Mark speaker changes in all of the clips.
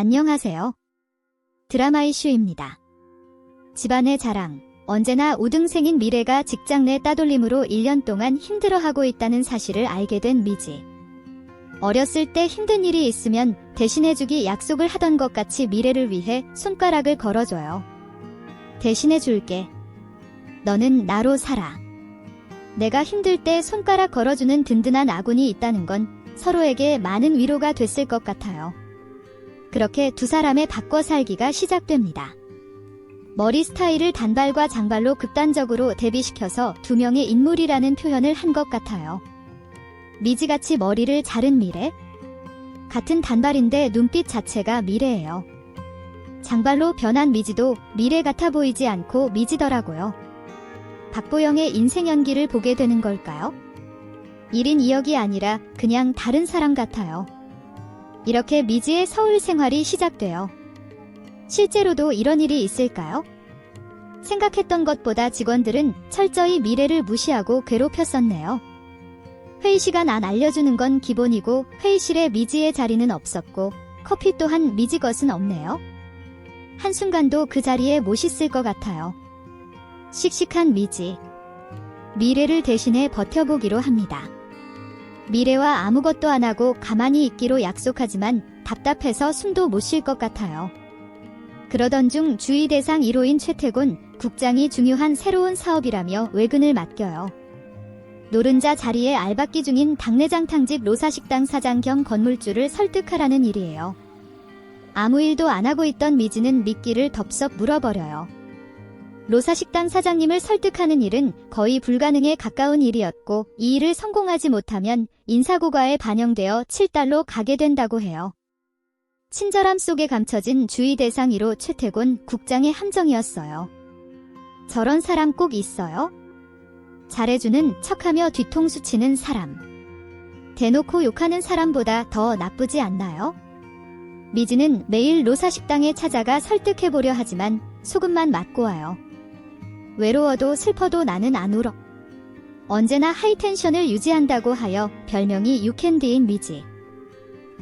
Speaker 1: 안녕하세요. 드라마 이슈입니다. 집안의 자랑, 언제나 우등생인 미래가 직장 내 따돌림으로 1년 동안 힘들어하고 있다는 사실을 알게 된 미지. 어렸을 때 힘든 일이 있으면 대신해주기 약속을 하던 것 같이 미래를 위해 손가락을 걸어줘요. 대신해줄게. 너는 나로 살아. 내가 힘들 때 손가락 걸어주는 든든한 아군이 있다는 건 서로에게 많은 위로가 됐을 것 같아요. 그렇게 두 사람의 바꿔 살기가 시작됩니다. 머리 스타일을 단발과 장발로 극단적으로 대비시켜서 두 명의 인물이라는 표현을 한 것 같아요. 미지같이 머리를 자른 미래? 같은 단발인데 눈빛 자체가 미래예요. 장발로 변한 미지도 미래 같아 보이지 않고 미지더라고요. 박보영의 인생 연기를 보게 되는 걸까요? 1인 2역이 아니라 그냥 다른 사람 같아요. 이렇게 미지의 서울 생활이 시작돼요. 실제로도 이런 일이 있을까요? 생각했던 것보다 직원들은 철저히 미래를 무시하고 괴롭혔었네요. 회의 시간 안 알려주는 건 기본이고 회의실에 미지의 자리는 없었고 커피 또한 미지 것은 없네요. 한순간도 그 자리에 못 있을 것 같아요. 씩씩한 미지. 미래를 대신해 버텨보기로 합니다. 미래와 아무것도 안 하고 가만히 있기로 약속하지만 답답해서 숨도 못 쉴 것 같아요. 그러던 중 주의 대상 1호인 최태곤 국장이 중요한 새로운 사업이라며 외근을 맡겨요. 노른자 자리에 알박기 중인 당내장탕집 로사식당 사장 겸 건물주를 설득하라는 일이에요. 아무 일도 안 하고 있던 미지는 미끼를 덥석 물어버려요. 로사식당 사장님을 설득하는 일은 거의 불가능에 가까운 일이었고 이 일을 성공하지 못하면 인사고과에 반영되어 7달로 가게 된다고 해요. 친절함 속에 감춰진 주의 대상 1호 최태곤 국장의 함정이었어요. 저런 사람 꼭 있어요? 잘해주는 척하며 뒤통수 치는 사람. 대놓고 욕하는 사람보다 더 나쁘지 않나요? 미지는 매일 로사식당에 찾아가 설득해보려 하지만 소금만 맞고 와요. 외로워도 슬퍼도 나는 안 울어. 언제나 하이텐션을 유지한다고 하여 별명이 유캔디인 미지.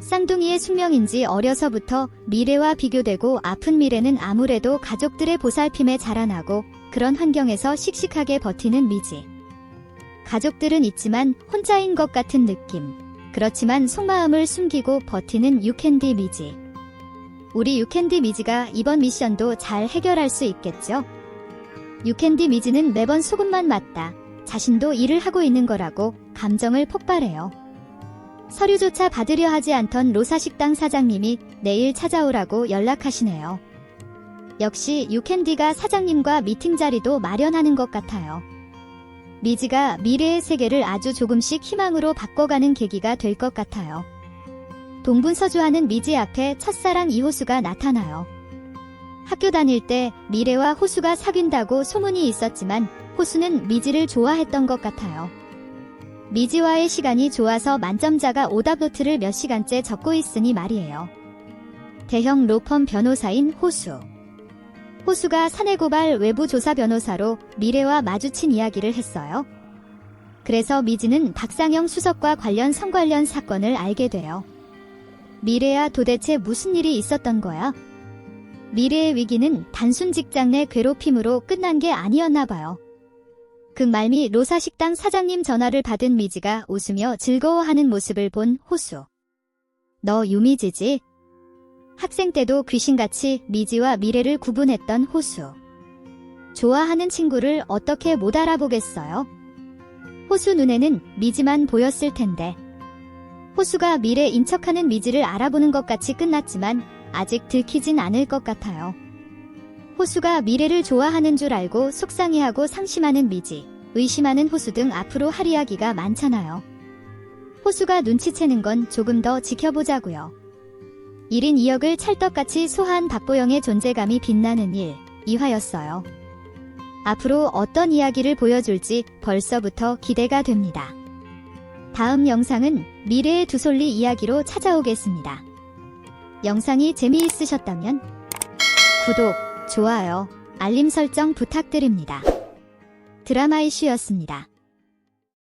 Speaker 1: 쌍둥이의 숙명인지 어려서부터 미래와 비교되고 아픈 미래는 아무래도 가족들의 보살핌에 자라나고 그런 환경에서 씩씩하게 버티는 미지. 가족들은 있지만 혼자인 것 같은 느낌. 그렇지만 속마음을 숨기고 버티는 유캔디 미지. 우리 유캔디 미지가 이번 미션도 잘 해결할 수 있겠죠? 유캔디 미지는 매번 소금만 맞다. 자신도 일을 하고 있는 거라고 감정을 폭발해요. 서류조차 받으려 하지 않던 로사 식당 사장님이 내일 찾아오라고 연락하시네요. 역시 유캔디가 사장님과 미팅 자리도 마련하는 것 같아요. 미지가 미래의 세계를 아주 조금씩 희망으로 바꿔가는 계기가 될 것 같아요. 동분서주하는 미지 앞에 첫사랑 이호수가 나타나요. 학교 다닐 때 미래와 호수가 사귄다고 소문이 있었지만 호수는 미지를 좋아했던 것 같아요. 미지와의 시간이 좋아서 만점자가 오답 노트를 몇 시간째 적고 있으니 말이에요. 대형 로펌 변호사인 호수. 호수가 사내고발 외부 조사 변호사로 미래와 마주친 이야기를 했어요. 그래서 미지는 박상영 수석과 관련 성관련 사건을 알게 돼요. 미래야 도대체 무슨 일이 있었던 거야? 미래의 위기는 단순 직장 내 괴롭힘으로 끝난 게 아니었나 봐요. 그 말미 로사 식당 사장님 전화를 받은 미지가 웃으며 즐거워하는 모습을 본 호수. 너 유미지지? 학생 때도 귀신같이 미지와 미래를 구분했던 호수. 좋아하는 친구를 어떻게 못 알아보겠어요? 호수 눈에는 미지만 보였을 텐데. 호수가 미래 인 척하는 미지를 알아보는 것 같이 끝났지만 아직 들키진 않을 것 같아요. 호수가 미래를 좋아하는 줄 알고 속상해하고 상심하는 미지, 의심하는 호수 등 앞으로 할 이야기가 많잖아요. 호수가 눈치채는 건 조금 더 지켜보자고요. 1인 2역을 찰떡같이 소화한 박보영의 존재감이 빛나는 일, 이화였어요. 앞으로 어떤 이야기를 보여줄지 벌써부터 기대가 됩니다. 다음 영상은 미래의 두 솔리 이야기로 찾아오겠습니다. 영상이 재미있으셨다면 구독, 좋아요, 알림 설정 부탁드립니다. 드라마 이슈였습니다.